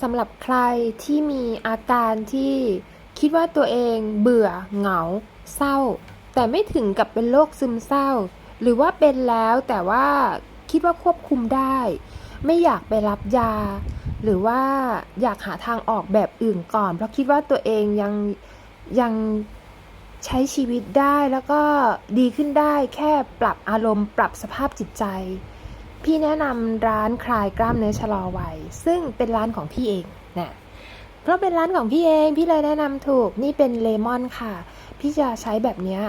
สำหรับใครที่มีอาการที่คิดว่าตัวเองเบื่อเหงา เศร้า แต่ไม่ถึงกับเป็นโรคซึมเศร้า หรือว่าเป็นแล้วแต่ว่าคิดว่าควบคุมได้ ไม่อยากไปรับยา หรือว่าอยากหาทางออกแบบอื่นก่อน เพราะคิดว่าตัวเองยังยังใช้ชีวิตได้แล้วก็ดีขึ้นได้แค่ปรับอารมณ์ปรับสภาพจิตใจ พี่แนะนำร้านคลายกล้ามเนื้อชะลอวัยซึ่งเป็นร้านของพี่เองนะเพราะเป็นร้านของพี่เองพี่เลยแนะนำถูกนี่เป็นเลมอนค่ะ พี่จะใช้แบบนี้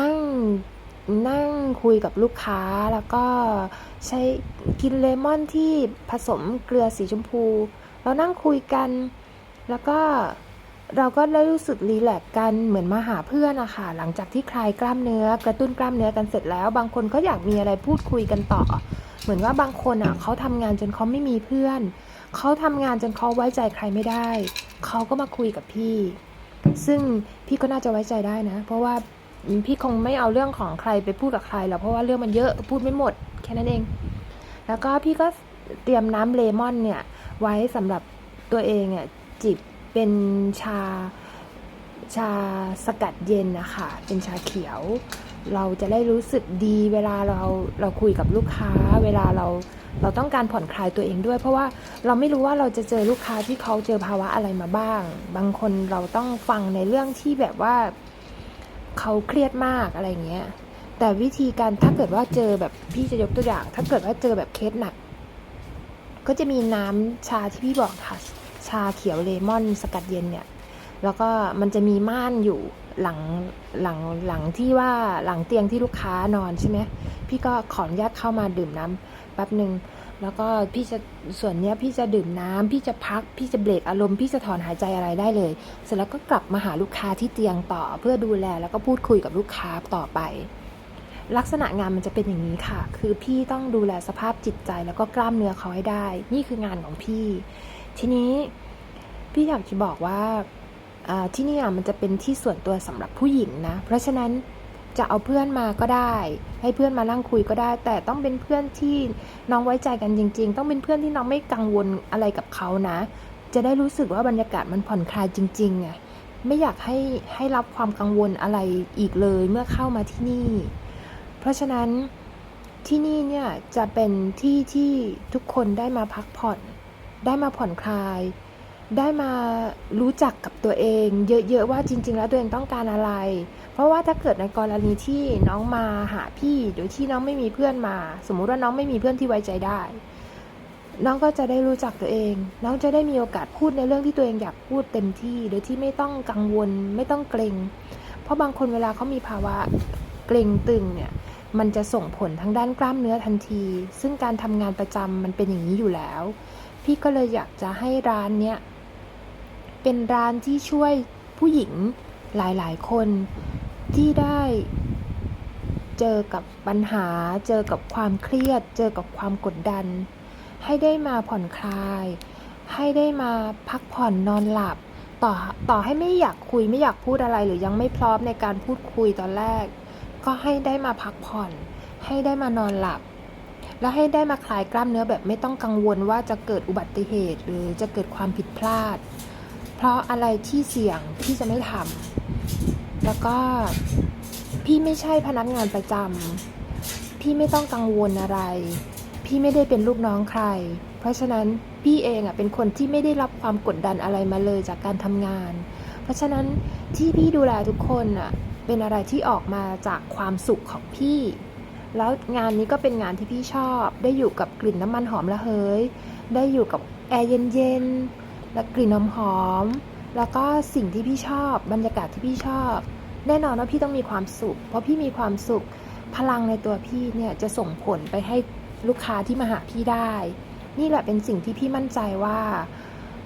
นั่งนั่งคุยกับลูกค้าแล้วก็ใช้กินเลมอนที่ผสมเกลือสีชมพู เรานั่งคุยกัน แล้วก็ เราก็ได้รู้สึกรีแลกซ์กันเหมือนมาหาเพื่อนอะค่ะหลังจากที่คลายกล้ามเนื้อกระตุ้นกล้ามเนื้อกันเสร็จแล้ว บางคนก็อยากมีอะไรพูดคุยกันต่อ เหมือนว่าบางคนอะเขาทำงานจนเขาไม่มีเพื่อน เขาทำงานจนเขาไว้ใจใครไม่ได้ เขาก็มาคุยกับพี่ ซึ่งพี่ก็น่าจะไว้ใจได้นะ เพราะว่าพี่คงไม่เอาเรื่องของใครไปพูดกับใครหรอกเพราะว่าเรื่องมันเยอะพูดไม่หมดแค่นั้นเอง แล้วก็พี่ก็เตรียมน้ำเลมอนเนี่ยไว้สำหรับตัวเองอะจิบ เป็นชาชาสกัดเย็นนะคะเป็นชาเขียว เราจะได้รู้สึกดีเวลาเราเราคุยกับลูกค้า เวลาเราเราต้องการผ่อนคลายตัวเองด้วย เพราะว่าเราไม่รู้ว่าเราจะเจอลูกค้าที่เขาเจอภาวะอะไรมาบ้าง บางคนเราต้องฟังในเรื่องที่แบบว่าเขาเครียดมากอะไรเงี้ยแต่วิธีการถ้าเกิดว่าเจอแบบพี่จะยกตัวอย่าง ถ้าเกิดว่าเจอแบบเคสหนัก ก็จะมีน้ำชาที่พี่บอกค่ะ ชาเขียวเลมอนสกัดเย็นเนี่ย แล้วก็มันจะมีม่านอยู่หลังหลังหลังที่ว่าหลังเตียงที่ลูกค้านอนใช่ไหมพี่ก็ขออนุญาตเข้ามาดื่มน้ำแป๊บหนึ่งแล้วก็พี่จะส่วนเนี้ยพี่จะดื่มน้ำพี่จะพัก พี่จะเบรกอารมณ์พี่จะถอนหายใจอะไรได้เลย เสร็จแล้วก็กลับมาหาลูกค้าที่เตียงต่อเพื่อดูแลแล้วก็พูดคุยกับลูกค้าต่อไป ลักษณะงานมันจะเป็นอย่างนี้ค่ะ คือพี่ต้องดูแลสภาพจิตใจแล้วก็กล้ามเนื้อเขาให้ได้ นี่คืองานของพี่ ทีนี้พี่อยากจะบอกว่าที่นี่มันจะเป็นที่ส่วนตัวสำหรับผู้หญิงนะ เพราะฉะนั้นจะเอาเพื่อนมาก็ได้ ให้เพื่อนมานั่งคุยก็ได้ แต่ต้องเป็นเพื่อนที่น้องไว้ใจกันจริง ๆ ต้องเป็นเพื่อนที่น้องไม่กังวลอะไรกับเขานะ จะได้รู้สึกว่าบรรยากาศมันผ่อนคลายจริงๆไงไม่อยากให้ให้รับความกังวลอะไรอีกเลยเมื่อเข้ามาที่นี่ เพราะฉะนั้นที่นี่เนี่ยจะเป็นที่ที่ทุกคนได้มาพักผ่อน ได้มาผ่อนคลาย ได้มารู้จักกับตัวเอง เยอะๆว่าจริง ๆ แล้วตัวเองต้องการอะไร เพราะว่าถ้าเกิดในกรณีที่น้องมาหาพี่โดยที่น้องไม่มีเพื่อนมา สมมุติว่าน้องไม่มีเพื่อนที่ไว้ใจได้ น้องก็จะได้รู้จักตัวเอง น้องจะได้มีโอกาสพูดในเรื่องที่ตัวเองอยากพูดเต็มที่โดยที่ไม่ต้องกังวล ไม่ต้องเกรงเพราะบางคนเวลาเขามีภาวะเกรงตึงเนี่ย มันจะส่งผลทางด้านกล้ามเนื้อทันที ซึ่งการทำงานประจำมันเป็นอย่างนี้อยู่แล้ว พี่ก็เลยอยากจะให้ร้านเนี้ยเป็นร้านที่ช่วยผู้หญิงหลายๆ คนที่ได้เจอกับปัญหา เจอกับความเครียด เจอกับความกดดัน ให้ได้มาผ่อนคลาย ให้ได้มาพักผ่อนนอนหลับ ต่อต่อให้ไม่อยากคุยไม่อยากพูดอะไรหรือยังไม่พร้อมในการพูดคุยตอนแรก ก็ให้ได้มาพักผ่อน ให้ได้มานอนหลับ แล้วให้ได้มาคลายกล้ามเนื้อแบบไม่ต้องกังวลว่าจะเกิดอุบัติเหตุ หรือจะเกิดความผิดพลาด เพราะอะไรที่เสี่ยงพี่จะไม่ทำแล้วก็พี่ไม่ใช่พนักงานประจำพี่ไม่ต้องกังวลอะไร พี่ไม่ได้เป็นลูกน้องใคร เพราะฉะนั้นพี่เองอะเป็นคนที่ไม่ได้รับความกดดันอะไรมาเลยจากการทำงาน เพราะฉะนั้นที่พี่ดูแลทุกคนอะ เป็นอะไรที่ออกมาจากความสุขของพี่ แล้วงานนี้ก็เป็นงานที่พี่ชอบ ได้อยู่กับกลิ่นน้ำมันหอมระเหย ได้อยู่กับแอร์เย็นๆ และกลิ่นหอมหอม แล้วก็สิ่งที่พี่ชอบ บรรยากาศที่พี่ชอบ แน่นอนว่าพี่ต้องมีความสุข เพราะพี่มีความสุข พลังในตัวพี่เนี่ยจะส่งผลไปให้ลูกค้าที่มาหาพี่ได้ นี่แหละเป็นสิ่งที่พี่มั่นใจว่า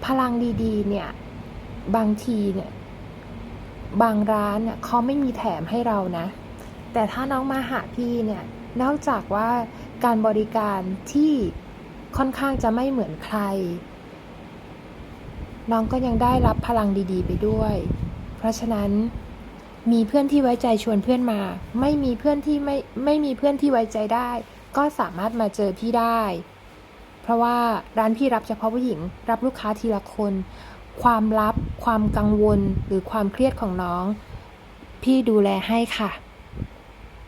พลังดีๆ เนี่ย บางทีเนี่ย บางร้านเนี่ยเขาไม่มีแถมให้เรานะ แต่ถ้าน้องมาหาพี่เนี่ย นอกจากว่าการบริการที่ค่อนข้างจะไม่เหมือนใคร น้องก็ยังได้รับพลังดีๆ ไปด้วย เพราะฉะนั้นมีเพื่อนที่ไว้ใจชวนเพื่อนมา ไม่มีเพื่อนที่ไม่ไม่มีเพื่อนที่ไว้ใจได้ ก็สามารถมาเจอพี่ได้ เพราะว่าร้านพี่รับเฉพาะผู้หญิง รับลูกค้าทีละคน ความลับ ความกังวลหรือความเครียดของน้อง พี่ดูแลให้ค่ะ